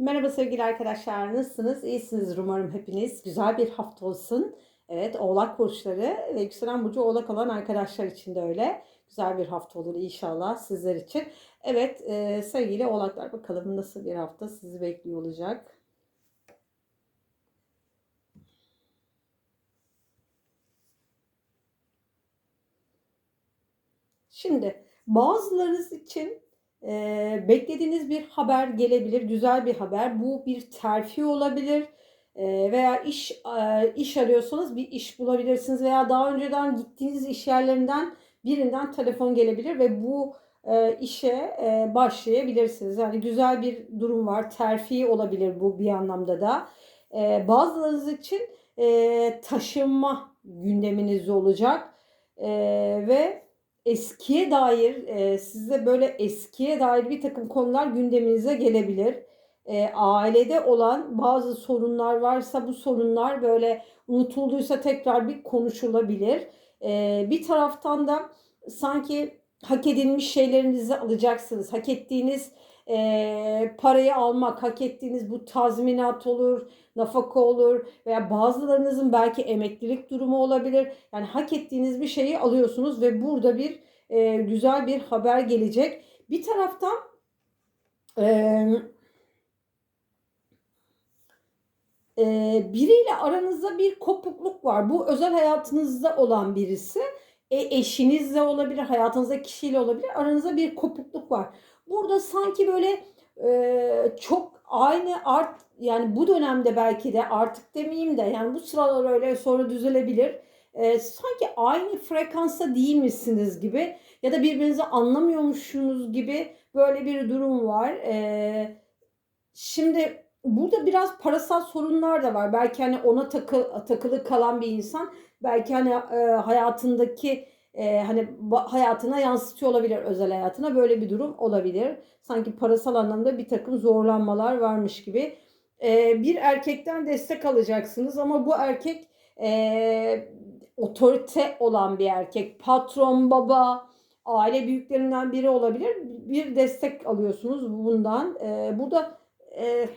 Merhaba sevgili arkadaşlar, nasılsınız? İyisiniz umarım hepiniz. Güzel bir hafta olsun. Evet, Oğlak burçları ve yükselen burcu Oğlak olan arkadaşlar için de öyle. Güzel bir hafta olur inşallah sizler için. Evet, e, sevgili Oğlaklar bakalım nasıl bir hafta sizi bekliyor olacak. Şimdi bazılarınız için e, beklediğiniz bir haber gelebilir, güzel bir haber. Bu bir terfi olabilir e, veya iş e, iş arıyorsanız bir iş bulabilirsiniz veya daha önceden gittiğiniz iş yerlerinden birinden telefon gelebilir ve bu e, işe e, başlayabilirsiniz. Yani güzel bir durum var, terfi olabilir bu bir anlamda da. E, bazılarınız için e, taşınma gündeminiz olacak e, ve eskiye dair e, size böyle eskiye dair bir takım konular gündeminize gelebilir. E, ailede olan bazı sorunlar varsa bu sorunlar böyle unutulduysa tekrar bir konuşulabilir. E, bir taraftan da sanki hak edilmiş şeylerinizi alacaksınız. Hak ettiğiniz e, parayı almak, hak ettiğiniz bu tazminat olur, nafaka olur veya bazılarınızın belki emeklilik durumu olabilir. Yani hak ettiğiniz bir şeyi alıyorsunuz ve burada bir e, güzel bir haber gelecek. Bir taraftan e, e, biriyle aranızda bir kopukluk var. Bu özel hayatınızda olan birisi. E, eşinizle olabilir, hayatınızda kişiyle olabilir. Aranızda bir kopukluk var. Burada sanki böyle e, çok aynı art yani bu dönemde belki de artık demeyeyim de yani bu sıralar öyle sonra düzelebilir. E, sanki aynı frekansta değil misiniz gibi ya da birbirinizi anlamıyormuşsunuz gibi böyle bir durum var. E, şimdi burada biraz parasal sorunlar da var. Belki hani ona takı, takılı kalan bir insan belki hani e, hayatındaki e, hani hayatına yansıtıyor olabilir özel hayatına böyle bir durum olabilir. Sanki parasal anlamda bir takım zorlanmalar varmış gibi. E, bir erkekten destek alacaksınız ama bu erkek e, otorite olan bir erkek, patron, baba, aile büyüklerinden biri olabilir. Bir destek alıyorsunuz bundan. E, burada e,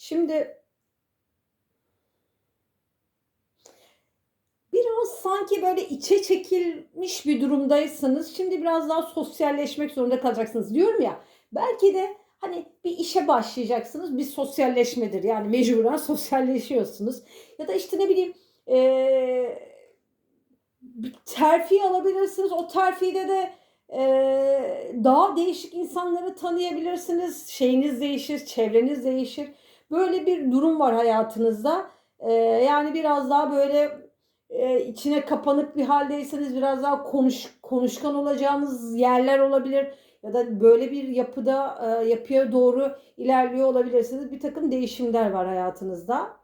Şimdi biraz sanki böyle içe çekilmiş bir durumdaysanız şimdi biraz daha sosyalleşmek zorunda kalacaksınız diyorum ya. Belki de hani bir işe başlayacaksınız bir sosyalleşmedir yani mecburen sosyalleşiyorsunuz. Ya da işte ne bileyim ee, bir terfi alabilirsiniz. O terfide de ee, daha değişik insanları tanıyabilirsiniz. Şeyiniz değişir, çevreniz değişir. Böyle bir durum var hayatınızda. Ee, yani biraz daha böyle e, içine kapanık bir haldeyseniz biraz daha konuş konuşkan olacağınız yerler olabilir ya da böyle bir yapıda e, yapıya doğru ilerliyor olabilirsiniz. Bir takım değişimler var hayatınızda.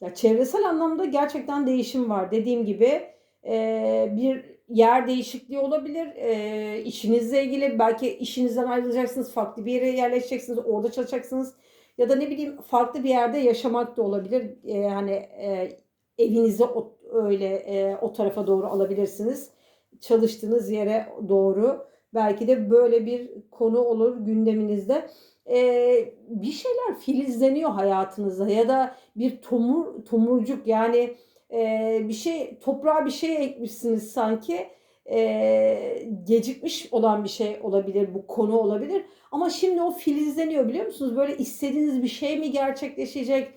Ya çevresel anlamda gerçekten değişim var. Dediğim gibi e, bir yer değişikliği olabilir. E, işinizle ilgili belki işinizden ayrılacaksınız, farklı bir yere yerleşeceksiniz, orada çalışacaksınız. Ya da ne bileyim farklı bir yerde yaşamak da olabilir. E, hani e, evinizi o, öyle e, o tarafa doğru alabilirsiniz. Çalıştığınız yere doğru. Belki de böyle bir konu olur gündeminizde. Ee, bir şeyler filizleniyor hayatınızda ya da bir tomur tomurcuk yani e, bir şey toprağa bir şey ekmişsiniz sanki. E, gecikmiş olan bir şey olabilir bu konu olabilir. Ama şimdi o filizleniyor biliyor musunuz? Böyle istediğiniz bir şey mi gerçekleşecek?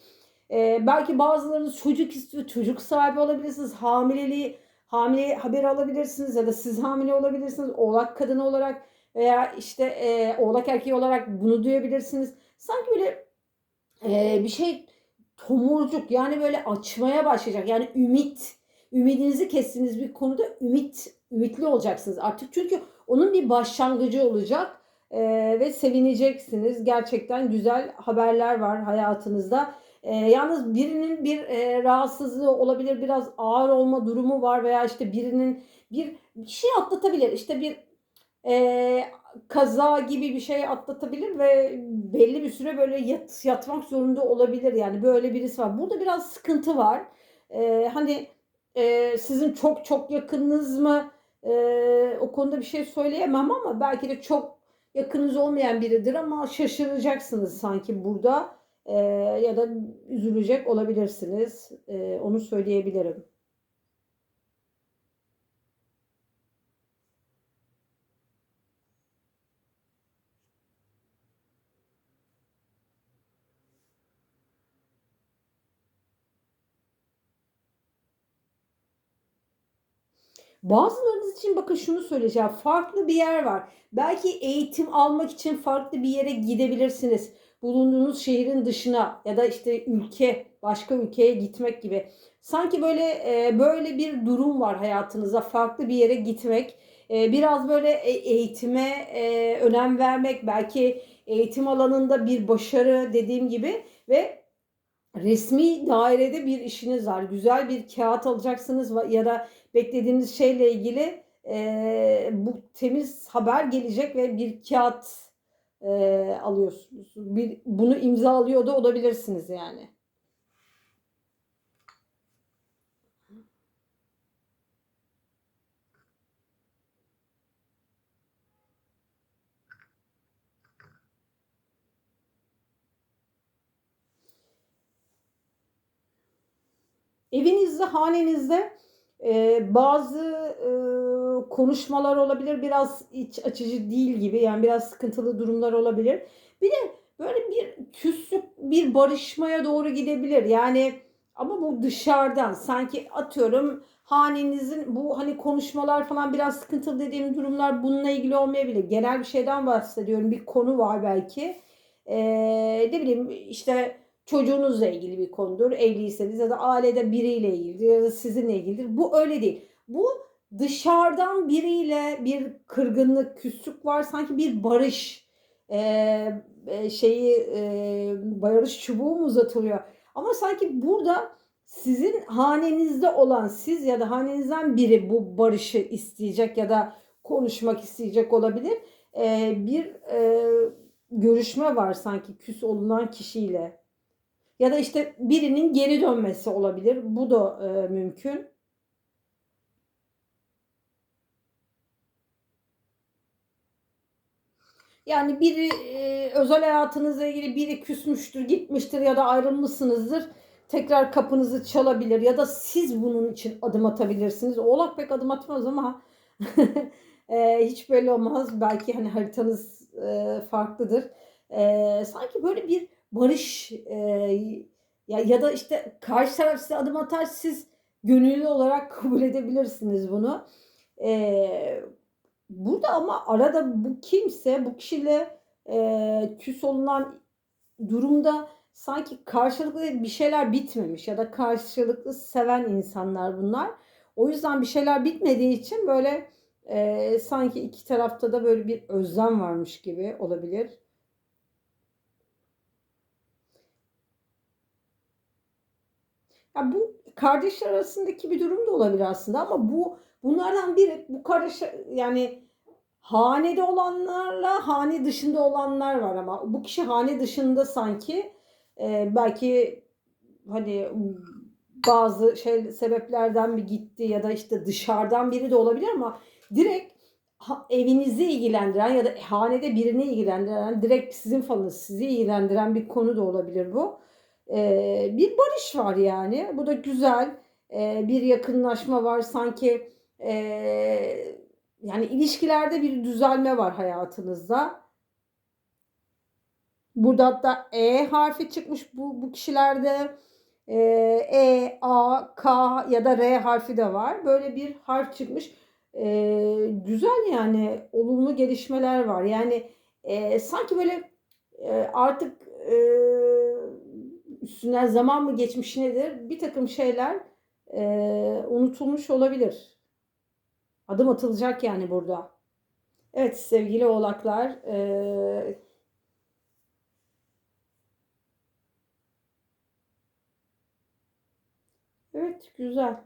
E, belki bazılarınız çocuk istiyor çocuk sahibi olabilirsiniz hamileliği hamile haber alabilirsiniz ya da siz hamile olabilirsiniz oğlak kadını olarak veya işte e, oğlak erkeği olarak bunu duyabilirsiniz. Sanki böyle e, bir şey tomurcuk yani böyle açmaya başlayacak. Yani ümit, ümidinizi kestiğiniz bir konuda ümit, ümitli olacaksınız artık. Çünkü onun bir başlangıcı olacak ee, ve sevineceksiniz. Gerçekten güzel haberler var hayatınızda. E, yalnız birinin bir e, rahatsızlığı olabilir, biraz ağır olma durumu var veya işte birinin bir, bir şey atlatabilir. İşte bir e, kaza gibi bir şey atlatabilir ve belli bir süre böyle yat, yatmak zorunda olabilir. Yani böyle birisi var. Burada biraz sıkıntı var. E, hani e, sizin çok çok yakınınız mı? E, o konuda bir şey söyleyemem ama belki de çok yakınız olmayan biridir ama şaşıracaksınız sanki burada e, ya da üzülecek olabilirsiniz. E, onu söyleyebilirim. Bazılarınız için bakın şunu söyleyeceğim. Farklı bir yer var. Belki eğitim almak için farklı bir yere gidebilirsiniz. Bulunduğunuz şehrin dışına ya da işte ülke, başka ülkeye gitmek gibi. Sanki böyle e, böyle bir durum var hayatınızda. Farklı bir yere gitmek. E, biraz böyle e, eğitime e, önem vermek, belki eğitim alanında bir başarı dediğim gibi ve resmi dairede bir işiniz var. Güzel bir kağıt alacaksınız ya da beklediğiniz şeyle ilgili e, bu temiz haber gelecek ve bir kağıt e, alıyorsunuz. Bir, bunu imzalıyor da olabilirsiniz yani. Evinizde, hanenizde e, bazı e, konuşmalar olabilir. Biraz iç açıcı değil gibi. Yani biraz sıkıntılı durumlar olabilir. Bir de böyle bir küslük, bir barışmaya doğru gidebilir. Yani ama bu dışarıdan sanki atıyorum hanenizin bu hani konuşmalar falan biraz sıkıntılı dediğim durumlar bununla ilgili olmayabilir. Genel bir şeyden bahsediyorum. Bir konu var belki. Ee, ne bileyim işte çocuğunuzla ilgili bir konudur. Evliyseniz ya da ailede biriyle ilgili ya da sizinle ilgilidir. Bu öyle değil. Bu dışarıdan biriyle bir kırgınlık, küslük var. Sanki bir barış e, şeyi e, barış çubuğu mu uzatılıyor? Ama sanki burada sizin hanenizde olan siz ya da hanenizden biri bu barışı isteyecek ya da konuşmak isteyecek olabilir. E, bir e, görüşme var sanki küs olunan kişiyle. Ya da işte birinin geri dönmesi olabilir. Bu da e, mümkün. Yani biri e, özel hayatınızla ilgili biri küsmüştür, gitmiştir ya da ayrılmışsınızdır. Tekrar kapınızı çalabilir ya da siz bunun için adım atabilirsiniz. Oğlak pek adım atmaz ama e, hiç böyle olmaz. Belki hani haritanız e, farklıdır. E, sanki böyle bir barış e, ya, ya da işte karşı taraf size adım atar siz gönüllü olarak kabul edebilirsiniz bunu. E, burada ama arada bu kimse bu kişiyle e, küs olunan durumda sanki karşılıklı bir şeyler bitmemiş ya da karşılıklı seven insanlar bunlar. O yüzden bir şeyler bitmediği için böyle e, sanki iki tarafta da böyle bir özlem varmış gibi olabilir. Ya bu kardeşler arasındaki bir durum da olabilir aslında ama bu bunlardan biri bu kardeş yani hanede olanlarla hane dışında olanlar var ama bu kişi hane dışında sanki e, belki hani bazı şey sebeplerden bir gitti ya da işte dışarıdan biri de olabilir ama direkt ha, evinizi ilgilendiren ya da hanede birini ilgilendiren direkt sizin falınız sizi ilgilendiren bir konu da olabilir bu bir barış var yani. Bu da güzel. Bir yakınlaşma var. Sanki yani ilişkilerde bir düzelme var hayatınızda. Burada hatta E harfi çıkmış bu, bu kişilerde. E, e, A, K ya da R harfi de var. Böyle bir harf çıkmış. E, güzel yani olumlu gelişmeler var. Yani e, sanki böyle e, artık e, üstünden zaman mı geçmiş nedir? Bir takım şeyler e, unutulmuş olabilir. Adım atılacak yani burada. Evet sevgili oğlaklar e, Evet, güzel.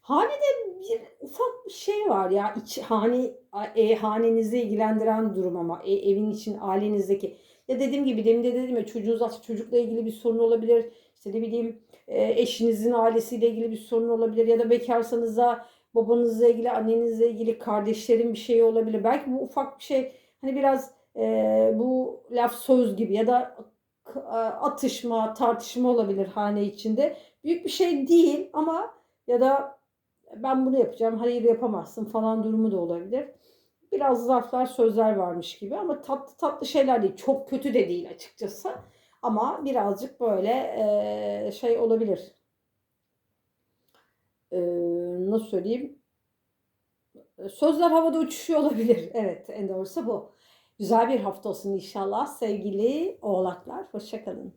Hanede bir ufak bir şey var ya iç hane e, hanenizi ilgilendiren durum ama e, evin için ailenizdeki ya dediğim gibi demin de dedim ya çocuğunuz aslında çocukla ilgili bir sorun olabilir. İşte ne bileyim e, eşinizin ailesiyle ilgili bir sorun olabilir ya da bekarsanız da babanızla ilgili annenizle ilgili kardeşlerin bir şeyi olabilir. Belki bu ufak bir şey hani biraz e, bu laf söz gibi ya da atışma tartışma olabilir hane içinde. Büyük bir şey değil ama ya da ben bunu yapacağım, hayır yapamazsın falan durumu da olabilir. Biraz laflar, sözler varmış gibi ama tatlı tatlı şeyler değil. Çok kötü de değil açıkçası. Ama birazcık böyle eee, şey olabilir. Eee, nasıl söyleyeyim? Sözler havada uçuşuyor olabilir. Evet, en doğrusu bu. Güzel bir hafta olsun inşallah sevgili oğlaklar. Hoşça kalın.